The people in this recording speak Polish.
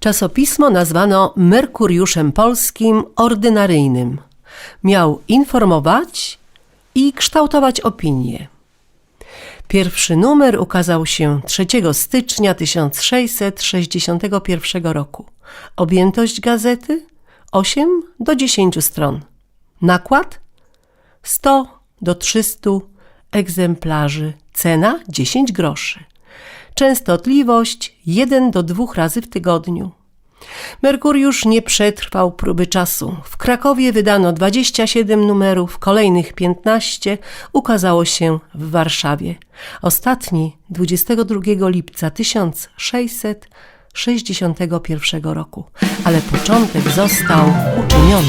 Czasopismo nazwano Merkuriuszem Polskim Ordynaryjnym. Miał informować i kształtować opinie. Pierwszy numer ukazał się 3 stycznia 1661 roku. Objętość gazety 8 do 10 stron. Nakład 100 do 300 egzemplarzy. Cena 10 groszy. Częstotliwość 1 do 2 razy w tygodniu. Merkuriusz nie przetrwał próby czasu. W Krakowie wydano 27 numerów, kolejnych 15 ukazało się w Warszawie. Ostatni 22 lipca 1661 roku, ale początek został uczyniony.